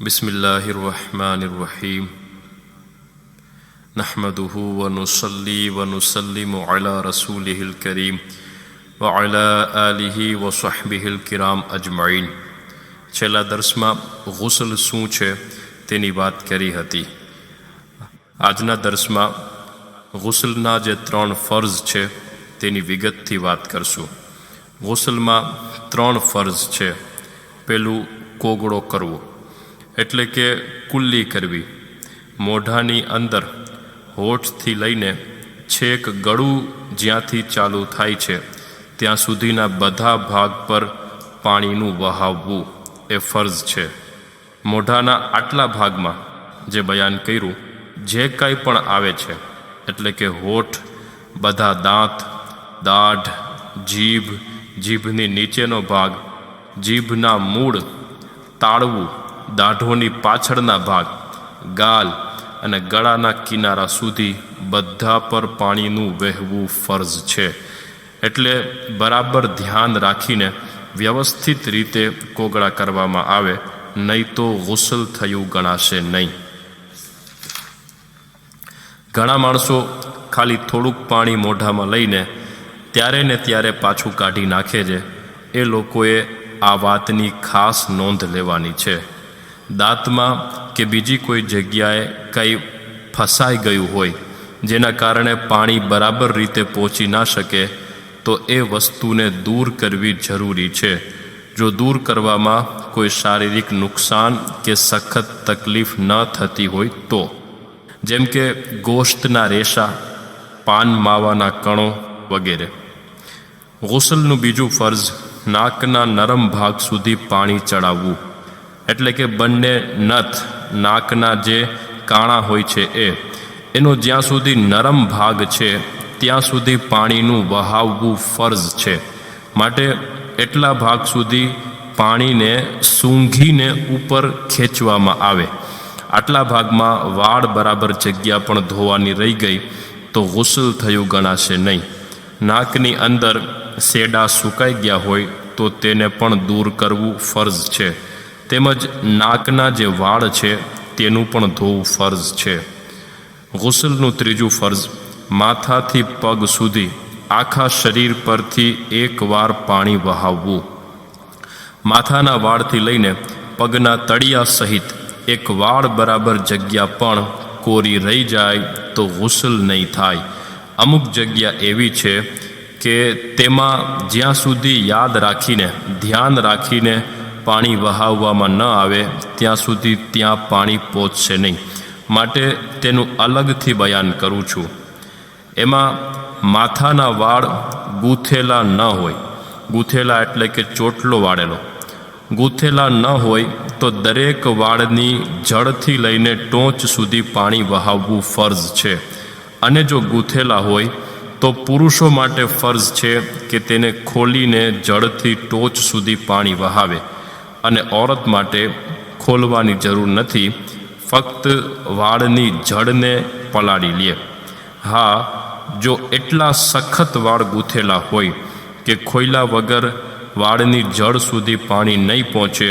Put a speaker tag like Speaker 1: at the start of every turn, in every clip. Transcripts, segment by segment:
Speaker 1: بسم الله الرحمن الرحيم نحمده ونصلي ونسلم على رسوله الكريم وعلى آله وصحبه الكرام أجمعين છેલ્લા દર્શમાં ગુસલ શું છે તેની વાત કરી હતી આજના દર્શમાં ગુસલના જે ત્રણ ફર્ઝ છે તેની વિગતથી વાત કરશું ગુસલમાં ત્રણ ફર્ઝ છે પેલું કોગળો કરવો એટલે કે કુલ્લી કરવી. મોઢાની અંદર હોઠથી લઈને છેક ગળું જ્યાંથી ચાલુ થાય છે, ત્યાં સુધીના બધા ભાગ પર પાણીનું વહાવવું એ ફર્જ છે. મોઢાના આટલા ભાગમાં જે બયાન કર્યું, જે કંઈ પણ આવે છે, એટલે કે હોઠ, બધા દાંત, દાઢ, જીભ, જીભની નીચેનો ભાગ, જીભના મૂળ, તાળવું દાઢોની પાછળના ભાગ, ગાલ અને ગળાના કિનારા સુધી બધા પર પાણીનું વહેવું ફર્જ છે. એટલે બરાબર ધ્યાન રાખીને વ્યવસ્થિત રીતે કોગળા કરવામાં આવે, નહીં તો ગુસલ થયું ગણાશે નહીં. ઘણા માણસો ખાલી થોડુંક પાણી મોઢામાં લઈને ત્યારે ને ત્યારે પાછું કાઢી નાખે છે. એ લોકોએ આ વાતની ખાસ નોંધ લેવાની છે. દાંતમાં કે બીજી કોઈ જગ્યાએ કંઈ ફસાઈ ગયું હોય, જેના કારણે પાણી બરાબર રીતે પહોંચી ના શકે, તો એ વસ્તુને દૂર કરવી જરૂરી છે. જો દૂર કરવામાં કોઈ શારીરિક નુકસાન કે સખત તકલીફ ન થતી હોય તો. જેમ કે ગોશ્તના રેશા, પાન માવાના કણો વગેરે. ગુસલનું બીજું ફર્જ, નાકના નરમ ભાગ સુધી પાણી ચડાવવું. એટલે કે બંને નથ, નાકના જે કાણા હોય છે એ. એનો જ્યાં સુધી નરમ ભાગ છે, ત્યાં સુધી પાણીનું વહાવવું ફર્ઝ છે. માટે એટલા ભાગ સુધી પાણીને સૂંઘીને ઉપર ખેંચવામાં આવે. આટલા ભાગમાં વાળ બરાબર જગ્યા પણ ધોવાની રહી ગઈ, તો ગુસલ થયું ગણાશે નહીં. નાકની અંદર શેડા સુકાઈ ગયા હોય, તો તેને પણ દૂર કરવું ફરજ છે. તેમજ નાકના જે વાળ છે, તેનું પણ ધોવું ફર્જ છે. ગુસલનું ત્રીજું ફર્ઝ માથાથી પગ સુધી આખા શરીર પરથી એકવાર પાણી વહાવવું. માથાના વાળથી લઈને પગના તળિયા સહિત એક વાળ બરાબર જગ્યા પણ કોરી રહી જાય તો ગુસલ નહીં થાય. અમુક જગ્યા એવી છે કે તેમાં જ્યાં સુધી યાદ રાખીને, ધ્યાન રાખીને પાણી વહાવવામાં ન આવે, ત્યાં સુધી ત્યાં પાણી પહોંચશે નહીં. માટે તેનું અલગથી બયાન કરું છું. એમાં માથાના વાળ ગૂંથેલા ન હોય. ગૂંથેલા એટલે કે ચોટલો વાળેલો. ગૂંથેલા ન હોય તો દરેક વાળની જળથી લઈને ટોચ સુધી પાણી વહાવવું ફરજ છે. અને જો ગૂંથેલા હોય, તો પુરુષો માટે ફરજ છે કે તેને ખોલીને જળથી ટોચ સુધી પાણી વહાવે. અને ઓરત માટે ખોલવાની જરૂર નથી. ફક્ત વાળની જડને પલાળી લે. હા, જો એટલા સખત વાળ ગૂંથેલા હોય કે ખોયલા વગર વાળની જડ સુધી પાણી નહીં પહોંચે,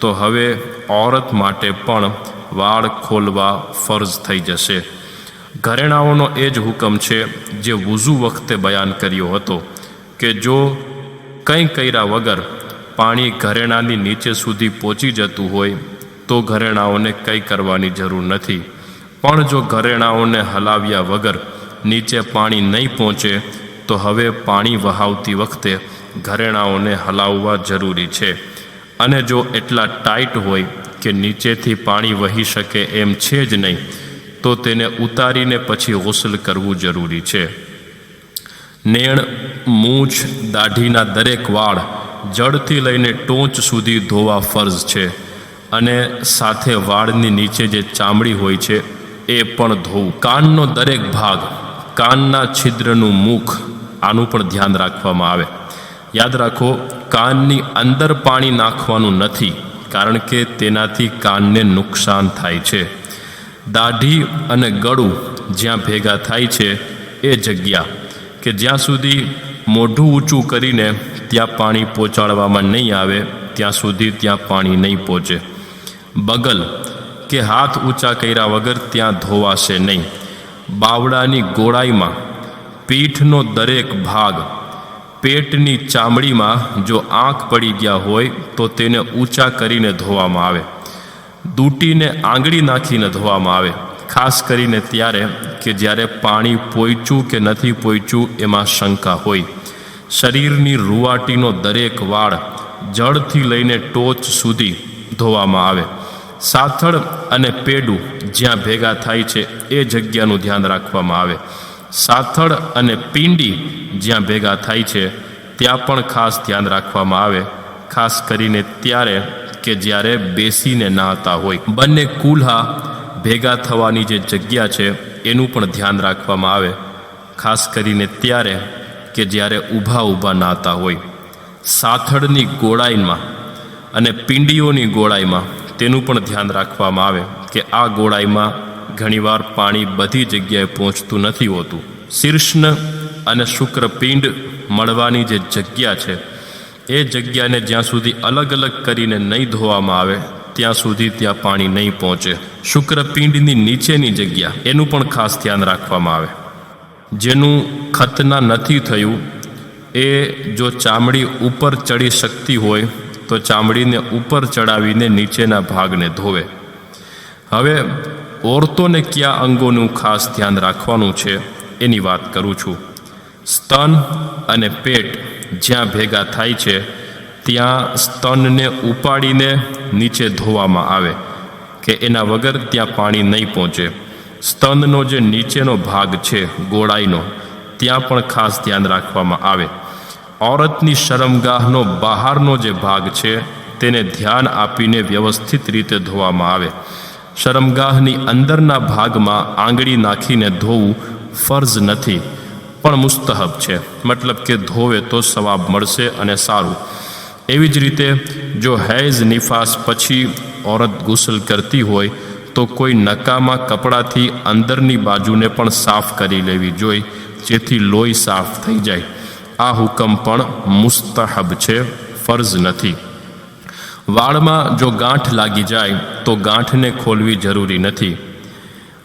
Speaker 1: તો હવે ઓરત માટે પણ વાળ ખોલવા ફરજ થઈ જશે. ઘરેણાઓનો એ જ હુકમ છે જે વુઝુ વખતે બયાન કર્યો હતો કે જો કંઈ કર્યા વગર પાણી ઘરેણાની નીચે સુધી પહોંચી જતું હોય તો ઘરેણાઓને કંઈ કરવાની જરૂર નથી. પણ જો ઘરેણાઓને હલાવ્યા વગર નીચે પાણી નહીં પહોંચે, તો હવે પાણી વહાવતી વખતે ઘરેણાઓને હલાવવા જરૂરી છે. અને જો એટલા ટાઈટ હોય કે નીચેથી પાણી વહી શકે એમ છે જ નહીં, તો તેને ઉતારીને પછી ગોસલ કરવું જરૂરી છે. નેણ, મૂછ, દાઢીના દરેક વાળ જડથી લઈને ટોચ સુધી ધોવા ફર્જ છે અને સાથે વાળની નીચે જે ચામડી હોય છે, એ પણ ધોવું. કાનનો દરેક ભાગ, કાનના છિદ્રનું મુખ, આનું પણ ધ્યાન રાખવામાં આવે. યાદ રાખો, કાનની અંદર પાણી નાખવાનું નથી, કારણ કે તેનાથી કાનને નુકસાન થાય છે. દાઢી અને ગળું જ્યાં ભેગા થાય છે, એ જગ્યા કે જ્યાં સુધી મોઢું ઊંચું કરીને ત્યાં પાણી પહોંચાડવામાં નહીં આવે, ત્યાં સુધી ત્યાં પાણી નહીં પહોંચે. બગલ કે હાથ ઊંચા કર્યા વગર ત્યાં ધોવાશે નહીં. બાવડાની ગોળાઈમાં પીઠનો દરેક ભાગ પેટની ચામડીમાં જો આંખ પડી ગયા હોય તો તેને ઊંચા કરીને ધોવામાં આવે. દૂટીને આંગળી નાખીને ધોવામાં આવે. ખાસ કરીને ત્યારે કે જ્યારે પાણી પોઈચું કે નથી પોઈચું એમાં શંકા હોય. શરીરની રૂવાટીનો દરેક વાળ જળથી લઈને ટોચ સુધી ધોવામાં આવે. સાથળ અને પેડું જ્યાં ભેગા થાય છે એ જગ્યાનું ધ્યાન રાખવામાં આવે. સાથળ અને પિંડી જ્યાં ભેગા થાય છે ત્યાં પણ ખાસ ધ્યાન રાખવામાં આવે. ખાસ કરીને ત્યારે કે જ્યારે બેસીને નહાતા હોય. બંને કુલ્હા ભેગા થવાની જે જગ્યા છે, એનું પણ ધ્યાન રાખવામાં આવે. ખાસ કરીને ત્યારે કે જ્યારે ઊભા ઊભા નાતા હોય. સાથળની ગોળાઈમાં અને પિંડીઓની ગોળાઈમાં તેનું પણ ધ્યાન રાખવામાં આવે કે આ ગોળાઈમાં ઘણીવાર પાણી બધી જગ્યાએ પહોંચતું નથી હોતું. શીર્ષ્ણ અને શુક્રપિંડ મળવાની જે જગ્યા છે, એ જગ્યાને જ્યાં સુધી અલગ અલગ કરીને નહીં ધોવામાં આવે ત્યાં સુધી ત્યાં પાણી નહીં પહોંચે. શુક્રપિંડની નીચેની જગ્યા, એનું પણ ખાસ ધ્યાન રાખવામાં આવે. જેનું ખતના નથી થયું, એ જો ચામડી ઉપર ચડી શકતી હોય, તો ચામડીને ઉપર ચડાવીને નીચેના ભાગને ધોવે. હવે, ઓરતોને કયા અંગોનું ખાસ ધ્યાન રાખવાનું છે, એની વાત કરું છું. સ્તન અને પેટ જ્યાં ભેગા થાય છે ત્યાં સ્તનને ઉપાડીને નીચે ધોવામાં આવે, કે એના વગર ત્યાં પાણી નહીં પહોંચે. સ્તનનો જે નીચેનો ભાગ છે, ગોળાઈનો, ત્યાં પણ ખાસ ધ્યાન રાખવામાં આવે. ઓરતની શરમગાહનો બહારનો જે ભાગ છે, તેને ધ્યાન આપીને વ્યવસ્થિત રીતે ધોવામાં આવે. શરમગાહની અંદરના ભાગમાં આંગળી નાખીને ધોવું ફર્ઝ નથી, પણ મુસ્તહબ છે. મતલબ કે ધોવે તો સવાબ મળશે અને સારું. એવી જ રીતે જો હૈઝ નિફાસ પછી ઓરત ગુસલ કરતી હોય, તો કોઈ નકામા કપડાથી અંદરની બાજુને પણ સાફ કરી લેવી જોઈ, જેથી લોહી સાફ થઈ જાય. આ હુકમ પણ મુસ્તહબ છે ફર્ઝ નથી. વાળમાં જો ગાંઠ લાગી જાય, તો ગાંઠને ખોલવી જરૂરી નથી.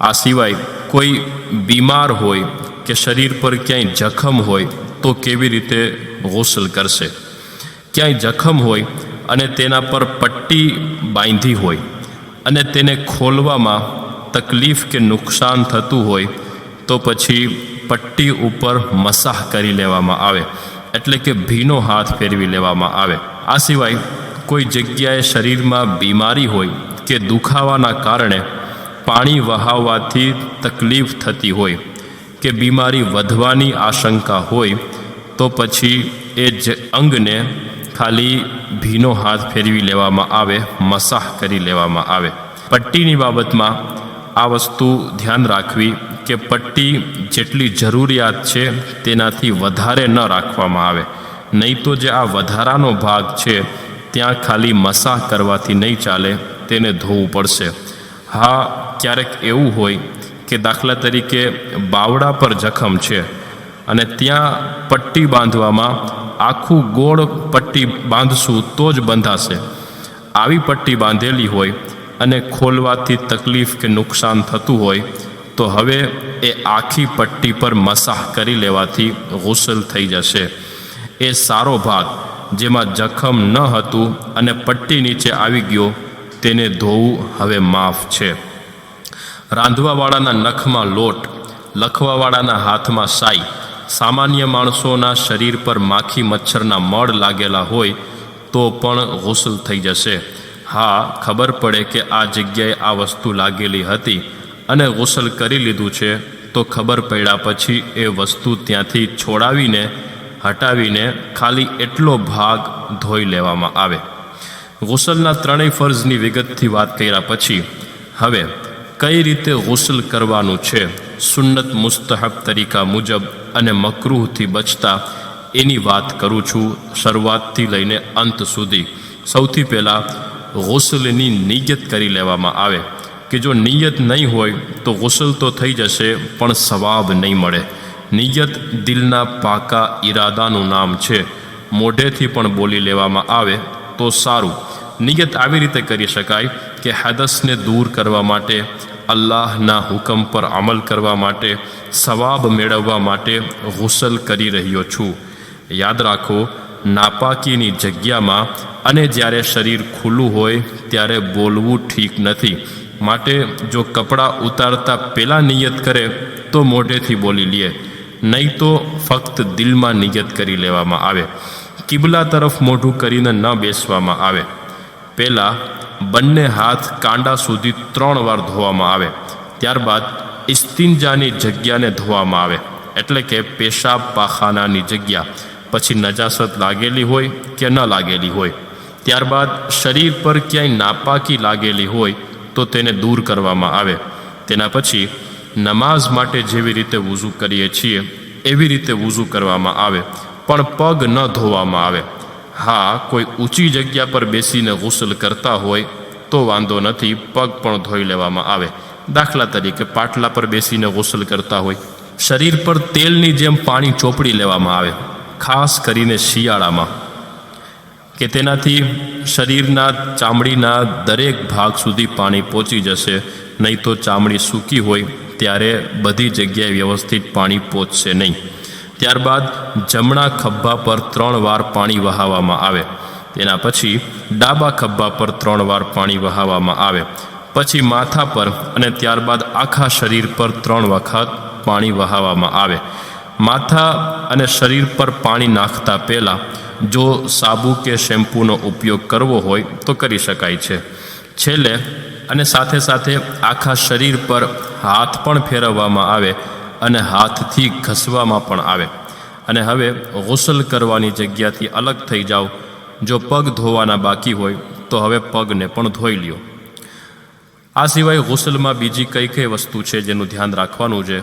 Speaker 1: આ સિવાય કોઈ બીમાર હોય કે શરીર પર ક્યાંય જખમ હોય, તો કેવી રીતે ગોસલ કરશે? ક્યાંય જખમ હોય અને તેના પર પટ્ટી બાંધી હોય અને તેને ખોલવામાં તકલીફ કે નુકસાન થતું હોય તો પછી પટ્ટી ઉપર મસાહ કરી લેવામાં આવે, એટલે કે ભીનો હાથ ફેરવી લેવામાં આવે. આ સિવાય કોઈ જગ્યાએ શરીરમાં બીમારી હોય કે દુખાવાના કારણે પાણી વહાવવાથી તકલીફ થતી હોય કે બીમારી વધવાની આશંકા હોય તો પછી એ જ અંગને ખાલી ભીનો હાથ ફેરવી લેવામાં આવે, મસાહ કરી લેવામાં આવે. પટ્ટીની બાબતમાં આ વસ્તુ ધ્યાન રાખવી કે પટ્ટી જેટલી જરૂરિયાત છે તેનાથી વધારે ન રાખવામાં આવે. નહીં તો જે આ વધારાનો ભાગ છે, ત્યાં ખાલી મસાહ કરવાથી નહીં ચાલે, તેને ધોવું પડશે. હા, ક્યારેક એવું હોય કે દાખલા તરીકે બાવડા પર જખમ છે અને ત્યાં પટ્ટી બાંધવામાં આખું ગોળ પટ્ટી બાંધશું તો જ બંધાશે. આવી પટ્ટી બાંધેલી હોય અને ખોલવાથી તકલીફ કે નુકસાન થતું હોય, તો હવે એ આખી પટ્ટી પર મસાહ કરી લેવાથી ગુસલ થઈ જશે. એ સારો ભાગ, જેમાં જખમ ન હતું અને પટ્ટી નીચે આવી ગયો, તેને ધોવું હવે માફ છે. રાંધવાવાળાના નખમાં લોટ, લખવાવાળાના હાથમાં સાઈ સામાન્ય માણસોના શરીર પર માખી મચ્છરના મળ લાગેલા હોય તો પણ ગુસલ થઈ જશે. હા, ખબર પડે કે આ જગ્યાએ આ વસ્તુ લાગેલી હતી અને ગુસલ કરી લીધું છે, તો ખબર પડ્યા પછી એ વસ્તુ ત્યાંથી છોડાવીને, હટાવીને ખાલી એટલો ભાગ ધોઈ લેવામાં આવે. ગુસલના ત્રણેય ફરજની વિગતથી વાત કર્યા પછી, હવે કઈ રીતે ગુસલ કરવાનું છે? સુન્નત મુસ્તહબ તરીકા મુજબ અને મકરૂહથી બચતા એની વાત કરું છું શરૂઆતથી લઈને અંત સુધી. સૌથી પહેલાં ગુસલની નિયત કરી લેવામાં આવે. કે જો નિયત નહીં હોય તો ગુસલ તો થઈ જશે, પણ સવાબ નહીં મળે. નિયત દિલના પાકા ઈરાદાનું નામ છે. મોઢેથી પણ બોલી લેવામાં આવે તો સારું. નિયત આવી રીતે કરી શકાય કે હદસને દૂર કરવા માટે, અલ્લાહના હુકમ પર અમલ કરવા માટે, સવાબ મેળવવા માટે ગુસલ કરી રહ્યો છું. યાદ રાખો, નાપાકીની જગ્યામાં અને જ્યારે શરીર ખુલ્લું હોય ત્યારે બોલવું ઠીક નથી. માટે જો કપડાં ઉતારતા પહેલાં નિયત કરે, તો મોઢેથી બોલી લે. નહીં તો ફક્ત દિલમાં નિયત કરી લેવામાં આવે. કિબલા તરફ મોઢું કરીને ન બેસવામાં આવે. પહેલાં બંને હાથ કાંડા સુધી ત્રણ વાર ધોવામાં આવે, ત્યારબાદ ઇસ્તિંજાની જગ્યાને ધોવામાં આવે, એટલે કે પેશાબ પાખાનાની જગ્યા, પછી નજાસત લાગેલી હોય કે ન લાગેલી હોય. ત્યારબાદ શરીર પર ક્યાંય નાપાકી લાગેલી હોય તો તેને દૂર કરવામાં આવે. તેના પછી નમાઝ માટે જેવી રીતે વૂઝું કરીએ છીએ, એવી રીતે વૂઝું કરવામાં આવે, પણ પગ ન ધોવામાં આવે. હા, કોઈ ઊંચી જગ્યા પર બેસીને ગુસલ કરતા હોય તો વાંધો નથી, પગ પણ ધોઈ લેવામાં આવે. દાખલા તરીકે પાટલા પર બેસીને ગુસલ કરતા હોય. શરીર પર તેલની જેમ પાણી ચોપડી લેવામાં આવે, ખાસ કરીને શિયાળામાં. કે તેનાથી શરીરના ચામડીના દરેક ભાગ સુધી પાણી પહોંચી જશે, નહીં તો ચામડી સૂકી હોય, ત્યારે બધી જગ્યાએ વ્યવસ્થિત પાણી પહોંચશે નહીં. ત્યારબાદ જમણા ખભા પર ત્રણ વાર પાણી વહાવવામાં આવે. તેના પછી ડાબા ખભા પર ત્રણ વાર પાણી વહાવવામાં આવે. પછી માથા પર અને ત્યારબાદ આખા શરીર પર ત્રણ વખત પાણી વહાવવામાં આવે. માથા અને શરીર પર પાણી નાખતા પહેલાં જો સાબુ કે શેમ્પૂનો ઉપયોગ કરવો હોય તો કરી શકાય છે. છેલ્લે અને સાથે સાથે આખા શરીર પર હાથ પણ ફેરવવામાં આવે અને હાથથી ઘસવામાં પણ આવે. અને હવે ગુસલ કરવાની જગ્યાથી અલગ થઈ જાઓ. જો પગ ધોવાના બાકી હોય, તો હવે પગને પણ ધોઈ લ્યો. આ સિવાય ગુસલમાં બીજી કઈ કઈ વસ્તુ છે જેનું ધ્યાન રાખવાનું છે?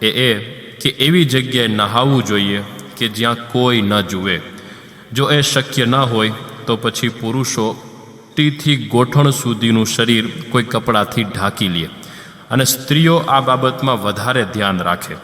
Speaker 1: એ એ કે એવી જગ્યાએ નહાવવું જોઈએ કે જ્યાં કોઈ ન જુએ. જો એ શક્ય ન હોય, તો પછી પુરુષો ટીથી ગોઠણ સુધીનું શરીર કોઈ કપડાથી ઢાંકી લે. અને સ્ત્રીઓ આ બાબતમાં વધારે ધ્યાન રાખે.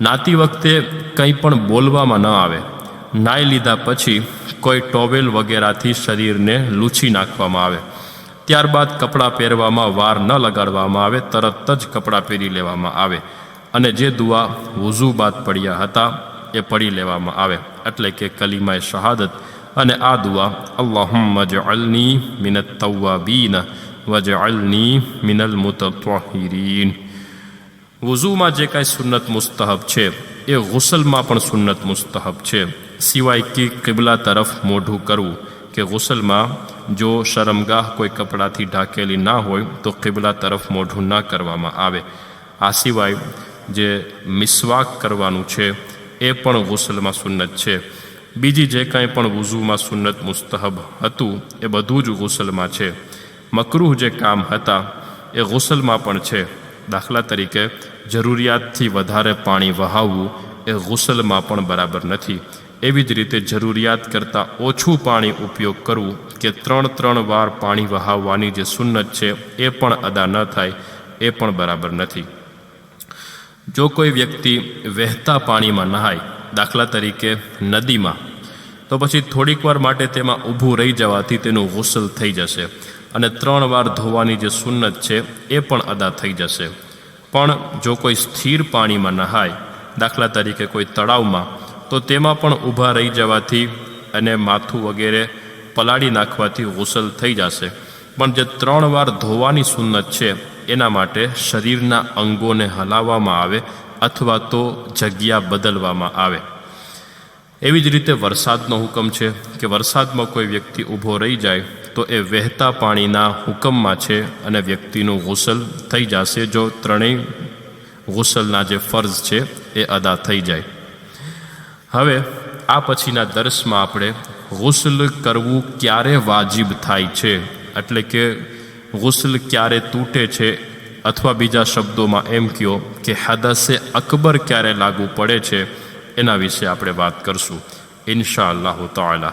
Speaker 1: નાતી વખતે કંઈ પણ બોલવામાં ન આવે. નાઈ લીધા પછી કોઈ ટોવેલ વગેરેથી શરીરને લૂછી નાખવામાં આવે. ત્યારબાદ કપડાં પહેરવામાં વાર ન લગાડવામાં આવે, તરત જ કપડાં પહેરી લેવામાં આવે અને જે દુઆ વુઝુ બાદ પડ્યા હતા એ પડી લેવામાં આવે. એટલે કે કલીમાએ શહાદત અને આ દુઆ, અલ્લાહુમ્મ જઅલની મિનત તવ્વાબીન વજઅલની મિનલ મુતત્વાહિરીન વુઝુમાં જે કાંઈ સુન્નત મુસ્તહબ છે એ ગુસલમાં પણ સુન્નત મુસ્તહબ છે સિવાય કે કિબલા તરફ મોઢું કરવું કે ગુસલમાં જો શરમગાહ કોઈ કપડાથી ઢાંકેલી ના હોય તો કિબલા તરફ મોઢું ના કરવામાં આવે આ સિવાય જે મિસવાક કરવાનું છે એ પણ ગુસલમાં સુન્નત છે બીજી જે કાંઈ પણ વુઝુમાં સુન્નત મુસ્તહબ હતું એ બધું જ ગુસલમાં છે મકરૂહ જે કામ હતા, એ ગુસલમાં પણ છે. દાખલા તરીકે, જરૂરિયાતથી વધારે પાણી વહાવવું એ ગુસલમાં પણ બરાબર નથી. એવી જ રીતે જરૂરિયાત કરતાં ઓછું પાણી ઉપયોગ કરવું કે ત્રણ ત્રણ વાર પાણી વહાવવાની જે સુન્નત છે, એ પણ અદા ન થાય, એ પણ બરાબર નથી. જો કોઈ વ્યક્તિ વહેતા પાણીમાં નહાય, દાખલા તરીકે નદીમાં, તો પછી થોડીક વાર માટે તેમાં ઊભું રહી જવાથી તેનું ગુસલ થઈ જશે. અને ત્રણ વાર ધોવાની જે સુન્નત છે, એ પણ અદા થઈ જશે. પણ જો કોઈ સ્થિર પાણીમાં નહાય, દાખલા તરીકે કોઈ તળાવમાં, તો તેમાં પણ ઊભા રહી જવાથી અને માથું વગેરે પલાળી નાખવાથી ગુસલ થઈ જશે. પણ જે ત્રણ વાર ધોવાની સુન્નત છે, એના માટે શરીરના અંગોને હલાવવામાં આવે અથવા તો જગ્યા બદલવામાં આવે. એવી જ રીતે વરસાદનો હુકમ છે કે વરસાદમાં કોઈ વ્યક્તિ ઊભો રહી જાય તો એ વહેતા પાણીના હુકમમાં છે અને વ્યક્તિનું ગુસલ થઈ જશે. જો ત્રણેય ગુસલના જે ફર્જ છે એ અદા થઈ જાય. હવે આ પછીના દર્શમાં આપણે ગુસલ કરવું ક્યારે વાજિબ થાય છે? એટલે કે ગુસલ ક્યારે તૂટે છે? અથવા બીજા શબ્દોમાં એમ કહો કે હદસે અકબર ક્યારે લાગુ પડે છે? એના વિશે આપણે વાત કરશું. ઇન્શા અલ્લાહ તાલા